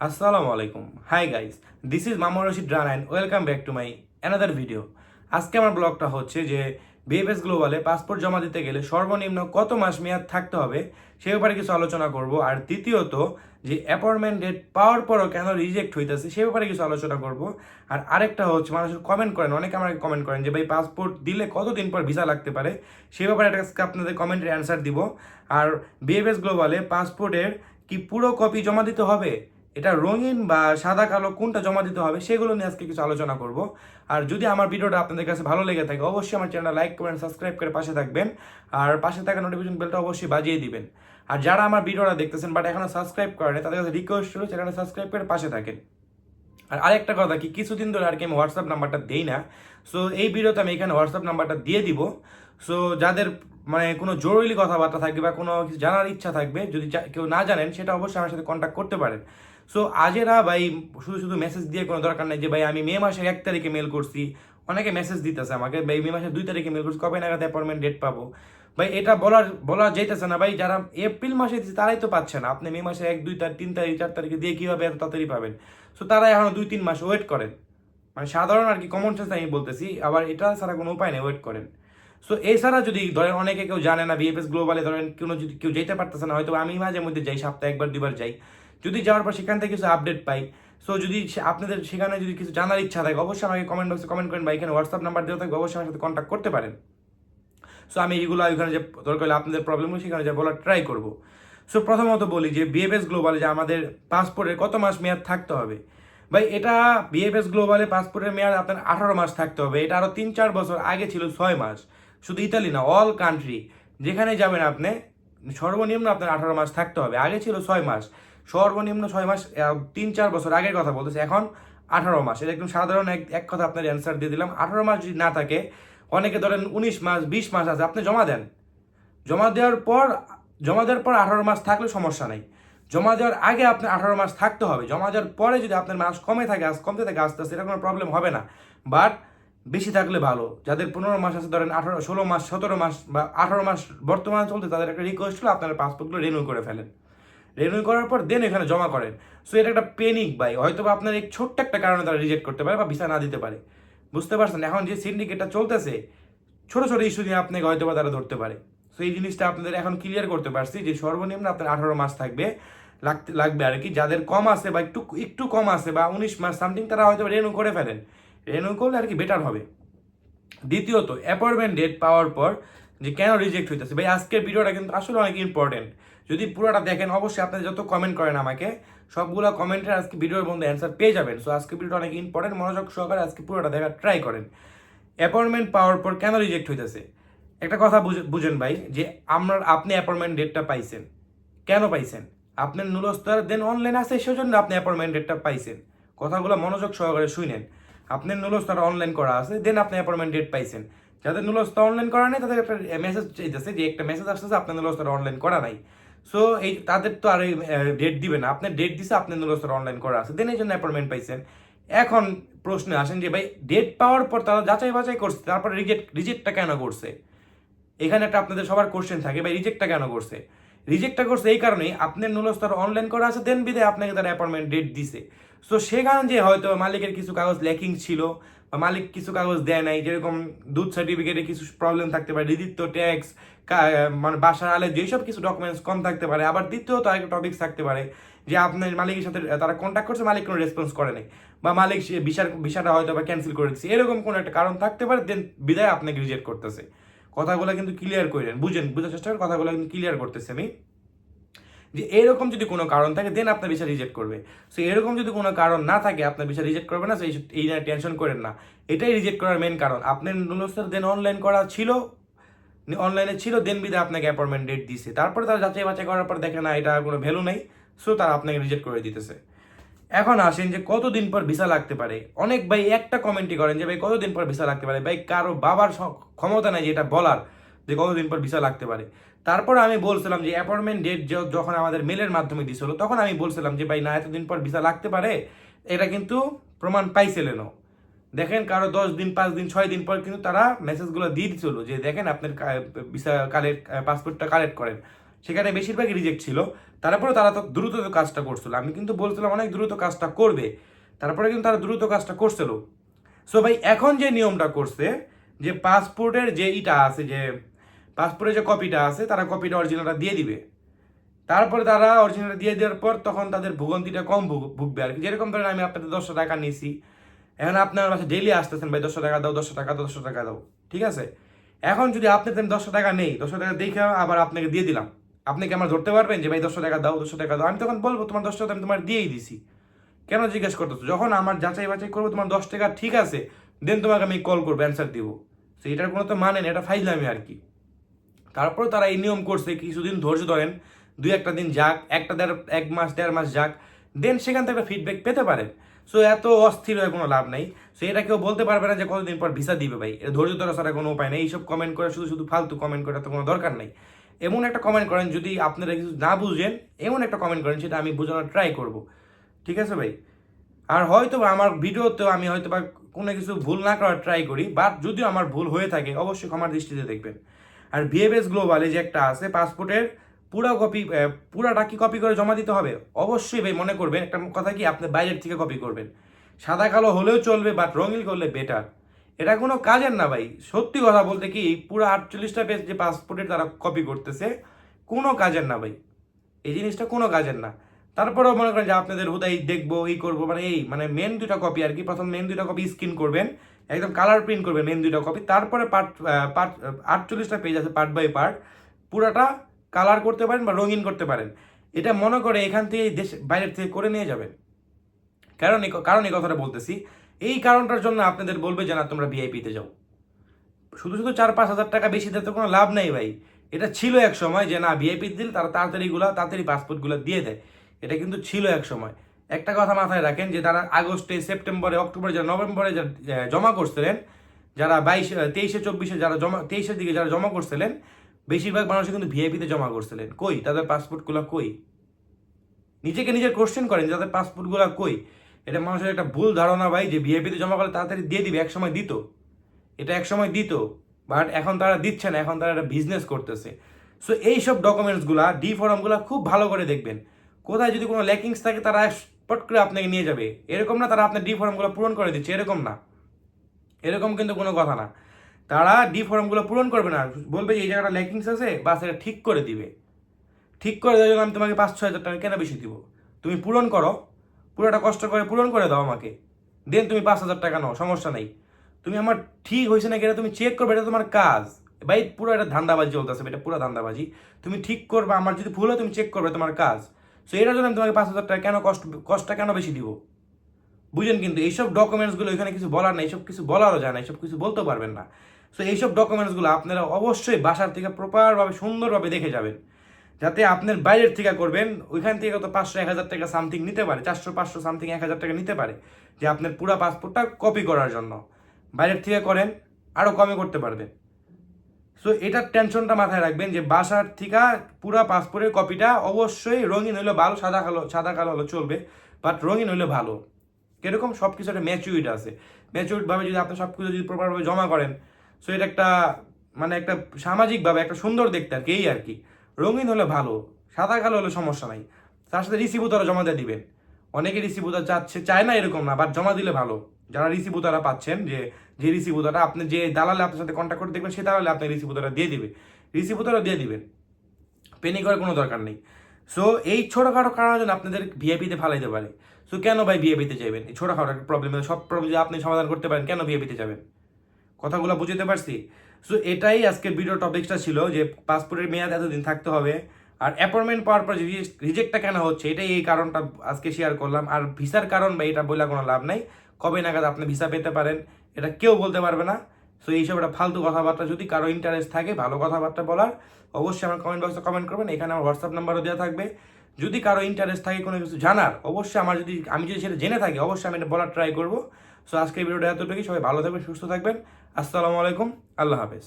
আসসালামু আলাইকুম। High guys this is Mamur Rashid run and welcome back to my another video আজকে আমার ব্লগটা হচ্ছে যে বিএফএস গ্লোবালে পাসপোর্ট জমা দিতে গেলে সর্বনিম্ন কত মাস মেয়াদ থাকতে হবে সে ব্যাপারে কিছু আলোচনা করব। আর দ্বিতীয়ত, যে অ্যাপয়েন্টমেন্ট ডেট পাওয়ার পরও কেন রিজেক্ট হইতেছে সে ব্যাপারে কিছু আলোচনা করব। আর আরেকটা হচ্ছে মানুষের কমেন্ট করেন, অনেকে আমাকে কমেন্ট করেন যে, ভাই পাসপোর্ট দিলে কতদিন পর ভিসা লাগতে পারে? সে ব্যাপারে একটা আপনাদের কমেন্টের অ্যান্সার দিব। আর বিএফএস গ্লোবালে পাসপোর্টের কি পুরো কপি জমা দিতে হবে? এটা রঙিন বা সাদা, কালো কোনটা জমা দিতে হবে সেগুলো নিয়ে আজকে কিছু আলোচনা করব। আর যদি আমার ভিডিওটা আপনাদের কাছে ভালো লেগে থাকে, অবশ্যই আমার চ্যানেল লাইক, কমেন্ট, সাবস্ক্রাইব করে পাশে থাকবেন। আর পাশে থাকা নোটিফিকেশন বেলটা অবশ্যই বাজিয়ে দিবেন। আর যারা আমার ভিডিওটা দেখতেছেন বাট এখনও সাবস্ক্রাইব করেন তাদের কাছে রিকোয়েস্ট ছিল চ্যানেলটা সাবস্ক্রাইব করে পাশে থাকেন। আর আরেকটা কথা কি, কিছুদিন ধরে আর কি আমি হোয়াটসঅ্যাপ নাম্বারটা দেই না। সো এই ভিডিওতে আমি এখানে হোয়াটসঅ্যাপ নাম্বারটা দিয়ে দিব। সো যাদের মানে কোনো জরুরি কথাবার্তা থাকবে বা কোনো কিছু জানার ইচ্ছা থাকবে, যদি কেউ না জানেন, সেটা অবশ্যই আমার সাথে কন্ট্যাক্ট করতে পারেন। সো আজেরা ভাই, শুধু শুধু মেসেজ দিয়ে কোনো দরকার নেই যে, ভাই, আমি মে মাসের এক তারিখে মেল করছি। অনেকে মেসেজ দিতেছে আমাকে, ভাই, মে মাসের দুই তারিখে মেল করছি, কবে নাগাদ অ্যাপয়েন্টমেন্ট ডেট পাবো? ভাই, এটা বলার, বলা যাইতেছে না ভাই, যারা এপ্রিল মাসে দিচ্ছে তারাই তো পাচ্ছে না। আপনি মে মাসে এক, দুই তারিখ তিন তারিখ, চার তারিখে দিয়ে কীভাবে এত তাড়াতাড়ি পাবেন? সো তারা এখনও দুই, তিন মাস ওয়েট করেন। মানে সাধারণ আর কি কমন সেন্স আমি বলতেছি, আবার এটা ছাড়া কোনো উপায় নেই ওয়েট করেন। সো এছাড়া যদি ধরেন অনেকে কেউ জানে না বিএফএস গ্লোবালে ধরেন কোনো যদি কেউ যেতে পারতেছে না, হয়তো আমি মাঝে মধ্যে যাই, সপ্তাহে একবার দুবার যাই। যদি যাওয়ার পর সেখান থেকে কিছু আপডেট পাই সো যদি আপনাদের সেখানে যদি কিছু জানার ইচ্ছা থাকে, অবশ্যই আমাকে কমেন্ট বক্সে কমেন্ট করেন বা এখানে হোয়াটসঅ্যাপ নাম্বার দেওয়া থাকবে, অবশ্যই আমার সাথে কন্ট্যাক্ট করতে পারেন। সো আমি এগুলো ওইখানে যে দরকার হলে আপনাদের প্রবলেমগুলো সেখানে যা বলার ট্রাই করব। সো প্রথমত বলি যে বিএফএস গ্লোবালে যে আমাদের পাসপোর্টের কত মাস মেয়াদ থাকতে হবে? ভাই, এটা বিএফএস গ্লোবালে পাসপোর্টের মেয়াদ আপনার আঠারো মাস থাকতে হবে। এটা আরও তিন চার বছর আগে ছিল ছয় মাস। শুধু ইতালি না অল কান্ট্রি যেখানে যাবেন আপনি, সর্বনিম্ন আপনার আঠারো মাস থাকতে হবে। আগে ছিল ছয় মাস। সর্বনিম্ন ছয় মাস তিন চার বছর আগের কথা বলতেছে। এখন আঠারো মাস। এটা একদম সাধারণ এক এক কথা আপনার অ্যান্সার দিয়ে দিলাম। আঠারো মাস যদি না থাকে, অনেকে ধরেন উনিশ মাস, বিশ মাস আছে, আপনি জমা দেন। জমা দেওয়ার পর, জমা দেওয়ার পর আঠারো মাস থাকলে সমস্যা নেই। জমা দেওয়ার আগে আপনার আঠারো মাস থাকতে হবে। জমা দেওয়ার পরে যদি আপনার মাস কমে থাকে আস কমতে থাকে, আস্তে আস্তে, এটা কোনো প্রবলেম হবে না। বাট বেশি থাকলে ভালো। যাদের পনেরো মাস আছে, ধরেন আঠারো, ষোলো মাস, সতেরো মাস বা আঠারো মাস বর্তমানে চলতে তাদের একটা রিকোয়েস্ট হলো আপনার পাসপোর্টগুলো রিনিউ করে ফেলেন। রিনিউ করার পর দেন এখানে জমা করেন। সো এটা একটা পেনিক বাই হয়তো বা আপনার এই ছোট্ট একটা কারণে তারা রিজেক্ট করতে পারে বা ভিসা না দিতে পারে। বুঝতে পারছেন? এখন যে সিন্ডিকেটটা চলতেছে, ছোট ছোট ইস্যু নিয়ে আপনাকে হয়তো বা তারা ধরতে পারে। সো এই জিনিসটা আপনাদের এখন ক্লিয়ার করতে পারছি যে সর্বনিম্ন আপনার আঠারো মাস থাকবে। লাগতে লাগবে আর কি। যাদের কম আছে বা একটু একটু কম আছে বা উনিশ মাস সামথিং তারা হয়তো রেনু করে ফেলেন। রেনু করলে আর কি বেটার হবে। দ্বিতীয়ত অ্যাপয়েন্টমেন্ট ডেট পাওয়ার পর যে কেন রিজেক্ট হইতেছে? ভাই, আজকের ভিডিওটা কিন্তু আসলে অনেক ইম্পর্টেন্ট যদি পুরোটা দেখেন, অবশ্যই আপনারা যত কমেন্ট করেন আমাকে, সবগুলো কমেন্টের আজকে ভিডিওর মধ্যে অ্যান্সার পেয়ে যাবেন। সো আজকে ভিডিওটা অনেক ইম্পর্টেন্ট মনোযোগ সহকারে আজকে পুরোটা দেখার ট্রাই করেন। অ্যাপয়েন্টমেন্ট পাওয়ার পর কেন রিজেক্ট হইতেছে? একটা কথা বুঝে- বুঝেন ভাই, যে আমরা আপনি অ্যাপয়েন্টমেন্ট ডেটটা পাইছেন। কেন পাইছেন? আপনার নুলস্তর দেন অনলাইন আছে, সেজন্য আপনি অ্যাপয়েন্টমেন্ট ডেটটা পাইছেন। কথাগুলো মনোযোগ সহকারে শুনেন। আপনার নুলস্তর অনলাইন করা আছে দেন আপনি অ্যাপয়েন্টমেন্ট ডেট পাইছেন। যাদের নুলস্তর অনলাইন করা নেই, তাদের একটা মেসেজ চাইতেছে যে, একটা মেসেজ আসতেছে, আপনার নুলস্তর অনলাইন করা নাই। সো এই তাদের তো আর ডেট দিবে না। আপনার ডেট দিছে আপনার নুলস্তর অনলাইন করা আছে দেন এই জন্য অ্যাপয়েন্টমেন্ট পাইছেন। এখন প্রশ্নে আসেন যে, ভাই ডেট পাওয়ার পর তারা যাচাই বাছাই করছে, তারপর রিজেক্ট রিজেক্টটা কেন করছে? এখানে একটা আপনাদের সবার কোশ্চেন থাকে, ভাই রিজেক্টটা কেন করছে? রিজেক্টটা করছে এই কারণেই আপনার নুলস্তর অনলাইন করা আছে দেন বিদে আপনাকে তারা অ্যাপয়েন্টমেন্ট ডেট দিছে। সো সেখানে যে হয়তো মালিকের কিছু কাগজ ল্যাকিং ছিল মালিক কিছু কাগজ দেয় নাই, যেরকম দুধ সার্টিফিকেটে কিছু প্রবলেম থাকতে পারে রিদিত্ব ট্যাক্স মানে বাসার আলে যেসব কিছু ডকুমেন্টস কম থাকতে পারে, আবার দ্বিতীয়ত আরেকটা টপিক্স থাকতে পারে, যে আপনার মালিকের সাথে তারা কন্ট্যাক্ট করছে, মালিক কোনো রেসপন্স করে নাই, বা মালিক সে ভিসার ভিসাটা হয়তো বা ক্যান্সেল করে দিচ্ছে, এরকম কোনো একটা কারণ থাকতে পারে দেন বিদায় আপনাকে রিজেক্ট করতেছে। কথাগুলো কিন্তু ক্লিয়ার করেন বুঝেন, বুঝার চেষ্টা করেন, কথাগুলো কিন্তু ক্লিয়ার করতেছে, আমি যে এরকম যদি কোনো কারণ থাকে দেন আপনার ভিসা রিজেক্ট করবে। সো এরকম যদি কোনো কারণ না থাকে, আপনার ভিসা রিজেক্ট করবে না, so এই টেনশন করেন না। এটাই রিজেক্ট করার মেন কারণ। আপনার নুলস্তর দেন অনলাইন করা ছিল অনলাইনে ছিল দেন বিদে আপনাকে অ্যাপয়েন্টমেন্ট ডেট দিছে। তারপরে তারা যাচাই বাছাই করার পর দেখে না, এটা কোনো ভ্যালু নেই সো তারা আপনাকে রিজেক্ট করে দিতেছে। এখন আসেন যে কতদিন পর ভিসা লাগতে পারে। অনেক ভাই একটা কমেন্টই করেন যে, ভাই, কতদিন পর ভিসা লাগতে পারে? ভাই, কারও বাবার ক্ষমতা নাই যে এটা বলার, যে কতদিন পর ভিসা লাগতে পারে। তারপর আমি বলছিলাম যে অ্যাপয়েন্টমেন্ট ডেট যখন আমাদের মেলের মাধ্যমে দিছিল, তখন আমি বলছিলাম যে, ভাই, না, এতদিন পর ভিসা লাগতে পারে, এটা কিন্তু প্রমাণ পাইছিলেনও দেখেন কারও দশ দিন, পাঁচ দিন, ছয় দিন পর কিন্তু তারা মেসেজগুলো দিয়ে দিছিল যে, দেখেন, আপনার ভিসা কালেক্ট পাসপোর্টটা কালেক্ট করেন। সেখানে বেশিরভাগই রিজেক্ট ছিল। তারপরে তারা তো দ্রুত কাজটা করছিল। আমি কিন্তু বলছিলাম, অনেক দ্রুত কাজটা করবে। তারপরে কিন্তু তারা দ্রুত কাজটা করছিল। সো ভাই, এখন যে নিয়মটা করছে, যে পাসপোর্টের যে ইটা আছে, যে পাসপোর্টের যে কপিটা আছে, তারা কপিটা অরিজিনালটা দিয়ে দিবে। তারপরে তারা অরিজিনাল দিয়ে দেওয়ার পর তখন তাদের ভোগান্তিটা কম ভুগ- ভুগবে আর কি। যেরকম ধরেন আমি আপনাদের দশশো টাকা নিয়েছি এখন আপনার কাছে ডেলি আসতেছেন, ভাই, দশশো টাকা দাও, দশশো টাকা দাও, দশশো টাকা দাও, ঠিক আছে? এখন যদি আপনি দেন দশশো টাকা নেই, দশশো টাকা দেখে আবার আপনাকে দিয়ে দিলাম। আপনি কি আমার ধরতে পারবেন যে, ভাই, দশশো টাকা দাও, দশশো টাকা দাও? আমি তখন বলব, তোমার দশ টাকা আমি তোমার দিয়েই দিছি। কেন জিজ্ঞেস করতেছো? যখন আমার যাচাই বাছাই করব, তোমার দশ টাকা ঠিক আছে দেন তোমাকে আমি কল করব অ্যান্সার দিব। তো এটার কোনো তো মানে নেই, এটা ফাইজলামি আর কি। তারপর তারা এই নিয়ম করছে, কিছুদিন ধৈর্য ধরেন, দুই একটা দিন যাক, একটা দেড়, এক মাস, দেড় মাস যাক, দেন সেখান থেকে একটা ফিডব্যাক পেতে পারেন। সো এত অস্থির হয়ে কোনো লাভ নেই। সো এটা কেউ বলতে পারবে না যে কতদিন পর ভিসা দিবে ভাই। এটা ধৈর্য ধরা ছাড়া কোনো উপায় নেই। এইসব কমেন্ট করে, শুধু শুধু ফালতু কমেন্ট করার তো কোনো দরকার নেই। এমন একটা কমেন্ট করেন যদি আপনারা কিছু না বুঝেন, এমন একটা কমেন্ট করেন সেটা আমি বোঝানোর ট্রাই করব। ঠিক আছে ভাই? আর হয়তো আমার ভিডিওতেও আমি হয়তো বা কোনো কিছু ভুল না করার ট্রাই করি বাট যদিও আমার ভুল হয়ে থাকে, অবশ্যই ক্ষমার দৃষ্টিতে দেখবেন। আর বিএফএস গ্লোবালে যে একটা আছে পাসপোর্টের পুরো কপি পুরাটা কি কপি করে জমা দিতে হবে? অবশ্যই ভাই মনে করবেন, একটা কথা কি আপনি বাইরের থেকে কপি করবেন। সাদা কালো হলেও চলবে বাট রঙিন করলে বেটার এটা কোনো কাজের না ভাই। সত্যি কথা বলতে কি পুরো আটচল্লিশটা পেজ যে পাসপোর্টের তারা কপি করতেছে, কোনো কাজের না ভাই। এই জিনিসটা কোনো কাজের না। তারপরেও মনে করেন যে আপনাদের হুদাই দেখব এই করব মানে এই মানে মেন দুটা কপি আর কি। প্রথম মেন দুটা কপি স্ক্রিন করবেন একদম কালার প্রিন্ট করবেন মেন দুটা কপি তারপরে পার্ট পার্ট আটচল্লিশটা পেজ আছে পার্ট বাই পার্ট পুরাটা কালার করতে পারেন বা রঙিন করতে পারেন। এটা মনে করে এখান থেকে দেশ, বাইরের থেকে করে নিয়ে যাবেন। কারণ কারণ এই কথাটা বলতেছি। এই কারণটার জন্য আপনাদের বলবে যে, না, তোমরা ভিআইপিতে যাও। শুধু শুধু চার, পাঁচ হাজার টাকা বেশি দিতে কোনো লাভ নেই ভাই। এটা ছিল এক সময় যে, না ভিআইপি দিল তারা তাড়াতাড়িগুলো, তাড়াতাড়ি পাসপোর্টগুলো দিয়ে দেয়। এটা কিন্তু ছিল এক সময়। একটা কথা মাথায় রাখেন যে তারা আগস্টে, সেপ্টেম্বরে, অক্টোবরে যারা, নভেম্বরে জমা করছিলেন, যারা বাইশ তেইশে, চব্বিশে যারা জমা, তেইশের দিকে যারা জমা করছিলেন, বেশিরভাগ মানুষই কিন্তু ভিআইপিতে জমা করছিলেন। কই? তাদের পাসপোর্টগুলো কই? নিজেকে নিজের কোশ্চেন করেন তাদের পাসপোর্টগুলো কই? এটা মানুষের একটা ভুল ধারণা ভাই, যে ভিআইপিতে জমা করলে তাড়াতাড়ি দিয়ে দিবে এক সময় দিত। এটা এক সময় দিত বাট এখন তারা দিচ্ছে না, এখন তারা একটা বিজনেস করতেছে। সো এইসব ডকুমেন্টসগুলা ডি ফর্মগুলো খুব ভালো করে দেখবেন। কোথায় যদি কোনো ল্যাকিংস থাকে, তারা পট করে আপনাকে নিয়ে যাবে। এরকম না তারা আপনার ডি ফর্মগুলো পূরণ করে দিচ্ছে, এরকম না। এরকম কিন্তু কোনো কথা না। তারা ডি ফর্মগুলো পূরণ করবে না। বলবে যে এই জায়গাটা ল্যাকিংস আছে বা সেটা ঠিক করে দিবে। ঠিক করে দেওয়ার জন্য আমি তোমাকে পাঁচ ছয় হাজার টাকা কেন বেশি দিব? তুমি পূরণ করো, পুরোটা কষ্ট করে পূরণ করে দাও আমাকে। দেন তুমি পাঁচ হাজার টাকা নাও, সমস্যা নেই। তুমি আমার ঠিক হয়েছে নাকি এটা তুমি চেক করবে, এটা তোমার কাজ। ভাই, পুরো এটা ধান্দাবাজি চলতেছে, এটা পুরো ধান্দাবাজি। তুমি ঠিক করবে, আমার যদি ভুল হয় তুমি চেক করবে, তোমার কাজ। সো এটার জন্য আমি তোমাকে পাঁচ হাজার টাকা কেন কষ্ট কষ্টটা কেন বেশি দিব? বুঝেন কিন্তু এইসব ডকুমেন্টসগুলো এখানে কিছু বলার নেই, এইসব কিছু বলারও যায় না, এইসব কিছু বলতেও পারবেন না। সো এইসব ডকুমেন্টসগুলো আপনারা অবশ্যই বাসার থেকে প্রপারভাবে সুন্দরভাবে দেখে যাবেন। যাতে আপনার বাইরের থেকে করবেন, ওইখান থেকে তো পাঁচশো, এক হাজার টাকা সামথিং নিতে পারে, চারশো, পাঁচশো সামথিং এক হাজার টাকা নিতে পারে, যে আপনার পুরো পাসপোর্টটা কপি করার জন্য। বাইরের থেকে করেন আরও কমে করতে পারবেন। সো এটার টেনশনটা মাথায় রাখবেন যে বাসার থেকে, পুরা পাসপোর্টের কপিটা অবশ্যই রঙিন হলে ভালো, সাদা কালো সাদা কালো হলে চলবে বাট রঙিন হলে ভালো। কীরকম? সব কিছু একটা ম্যাচুইড আছে। ম্যাচুইডভাবে যদি আপনি সব কিছু যদি প্রপারভাবে জমা করেন সো এটা একটা মানে একটা সামাজিকভাবে একটা সুন্দর দেখতে আর কি, এই আর কি। রঙিন হলে ভালো, সাদা কালো হলে সমস্যা নাই। তার সাথে রিসিভও তারা জমা দিয়ে দিবেন। অনেকে রিসিভুতার চাচ্ছে, চায় না এরকম না বাট জমা দিলে ভালো। যারা রিসিভুতারা পাচ্ছেন যে যে রিসিভুতারা আপনি যে দালালে আপনার সাথে কন্ট্যাক্ট করে দেখবেন, সে দালালে আপনি রিসিভুতারা দিয়ে দিবে। রিসিভুতারা দিয়ে দিবেন। পেনি করার কোনো দরকার নেই। সো এই ছোটোখাটো কারণের জন্য আপনাদের ভিআইপিতে ফালাইতে পারে। সো কেন ভাই ভিআইপিতে যাবেন? এই ছোটোখাটো একটা প্রবলেম সব প্রবলেম আপনি সমাধান করতে পারেন, কেন ভিআইপিতে যাবেন? কথাগুলো বুঝতে পারছি? সো এটাই আজকের ভিডিও টপিকসটা ছিল যে পাসপোর্টের মেয়াদ এতদিন থাকতে হবে, আর অ্যাপয়েন্টমেন্ট পাওয়ার পর রিজেক্টটা কেন হচ্ছে, এটাই এই কারণটা আজকে শেয়ার করলাম। আর ভিসার কারণ বা এটা বলে কোনো লাভ নাই। কবে নাগাদ আপনি ভিসা পেতে পারেন, এটা কেউ বলতে পারবে না। সো এইসব একটা ফালতু কথাবার্তা, যদি কারও ইন্টারেস্ট থাকে, ভালো কথাবার্তা বলার, অবশ্যই আমার কমেন্ট বক্সে কমেন্ট করবেন, এখানে আমার হোয়াটসঅ্যাপ নাম্বারও দেওয়া থাকবে। যদি কারও ইন্টারেস্ট থাকে, কোনো কিছু জানার, অবশ্যই আমার যদি, আমি যদি সেটা জেনে থাকি, অবশ্যই আমি এটা বলার ট্রাই করব। সো আজকের ভিডিওটা এতটুকুই, সবাই ভালো থাকবেন, সুস্থ থাকবেন। আসসালামু আলাইকুম, আল্লাহ হাফেজ।